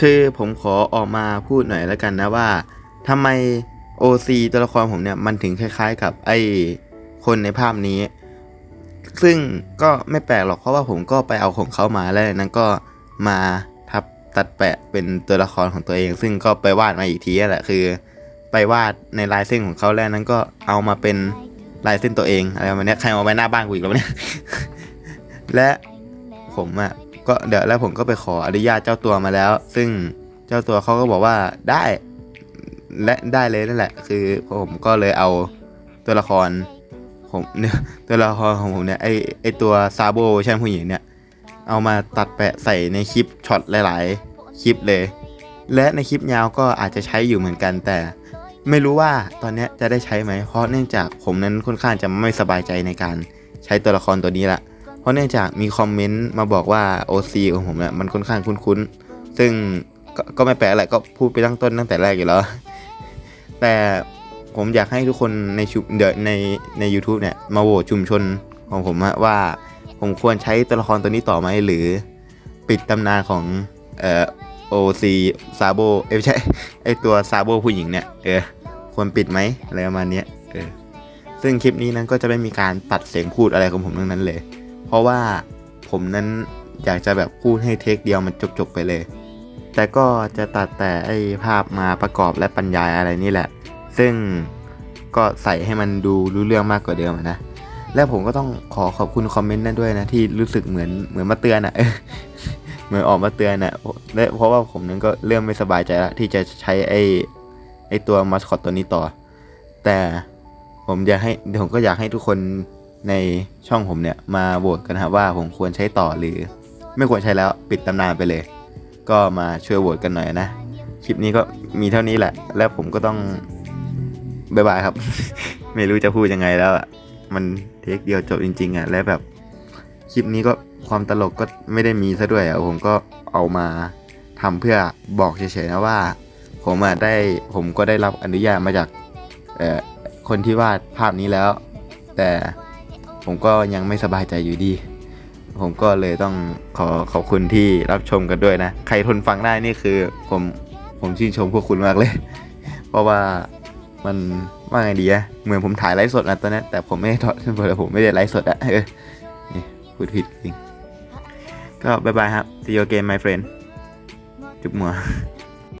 คือผมขอออกมาพูดหน่อยแล้วกันนะว่าทำไม OC ตัวละครผมเนี่ยมันถึงคล้ายๆ กับไอ้คนในภาพนี้ ซึ่งก็ไม่แปลกหรอกเพราะว่าผมก็ไปเอาของเขามาแล้วนั้นก็มาทับตัดแปะเป็นตัวละครของตัวเอง ซึ่งก็ไปวาดมาอีกทีนั่แหละคือ ไปวาดในลายเส้นของเขาแล้วนั้นก็เอามาเป็นลายเส้นตัวเองอะไรประมาณนี้ใครเอาไปหน้าบ้านกูอีกแล้วเนี่ยและผมอะ ก็เดี๋ยวแล้วผมก็ไปขออนุญาตเจ้าตัวมาแล้ว ซึ่งเจ้าตัวเขาก็บอกว่าได้ และได้เลยนั่นแหละ คือผมก็เลยเอาตัวละคร ผมเนี่ยตัวละครของผมเนี่ยไอไอตัวซาโบช่ผู้หญิงเนี่ยเอามาตัดแปะใส่ในคลิปช็อตหลาย ๆ คลิปเลย และในคลิปยาวก็อาจจะใช้อยู่เหมือนกันแต่ไม่รู้ว่าตอนนี้จะได้ใช้ไหม เพราะเนื่องจากผมนั้นค่อนข้างจะไม่สบายใจในการใช้ตัวละครตัวนี้ละ เพราะเนื่องจากมีคอมเมนต์มาบอกว่า OC ของผมเนี่ยมันค่อนข้างคุ้นๆ ซึ่งกก็ไม่แปลกอะไรก็พูดไปตั้งต้นตั้งแต่แรกอยู่แล้ว แต่ผมอยากให้ทุกคนในชุมเดในใน u t u b e เนี่ยมาโหวตชุมชนของผมว่าผมควรใช้ตัวละครตัวนี้ต่อไหมหรือปิดตำนานของเอ่อ OC ซาโบเอ้ยไม่ใช่ไอตัวซาโบผู้หญิงเนี่ยเออควรปิดไหมอะไรประมาณนี้เออซึ่งคลิปนี้นั้นก็จะไม่มีการตัดเสียงพูดอะไรของผมทั้งนั้นเลย เพราะว่าผมนั้นอยากจะแบบพูดให้เทคเดียวมันจบๆไปเลย แต่ก็จะตัดแต่ไอภาพมาประกอบและบรรยายอะไรนี่แหละ ซึ่งก็ใส่ให้มันดูรู้เรื่องมากกว่าเดิมนะ และผมก็ต้องขอขอบคุณคอมเมนต์นั้นด้วยนะ ที่รู้สึกเหมือนเหมือนมาเตือนอะเหมือนออกมาเตือนอะและเพราะว่าผมนั้นก็เริ่มไม่สบายใจแล้วที่จะใช้ไอไอตัวมาสคอตตัวนี้ต่อ แต่ผมอยากให้ผมก็อยากให้ทุกคน ในช่องผมเนี่ยมาโหวตกันนะว่าผมควรใช้ต่อหรือ ไม่ควรใช้แล้วปิดตำนานไปเลย ก็มาช่วยโหวตกันหน่อยนะ คลิปนี้ก็มีเท่านี้แหละ แล้วผมก็ต้องบายบายครับ ไม่รู้จะพูดยังไงแล้วอะมันเทคเดียวจบจริง ๆอะและแบบคลิปนี้ก็ความตลกก็ไม่ได้มีซะด้วยอะผมก็เอามาทำเพื่อบอกเฉยๆนะว่า ผมอะได้ผมก็ได้รับอนุญาตมาจากเอ่อคนที่วาดภาพนี้แล้ว แต่ ผมก็ยังไม่สบายใจอยู่ดี ผมก็เลยต้องขอขอบคุณที่รับชมกันด้วยนะ ใครทนฟังได้นี่คือผมผมชื่นชมพวกคุณมากเลย เพราะว่ามันว่าไงดีอะเหมือนผมถ่ายไลฟ์สดนะตอนนั้นแต่ผมไม่ได้ถอดแต่ผมไม่ได้ไลฟ์สดอะเออนี่พูดผิดจริงก็บายบายครับ see you again my friend จุ๊บมัว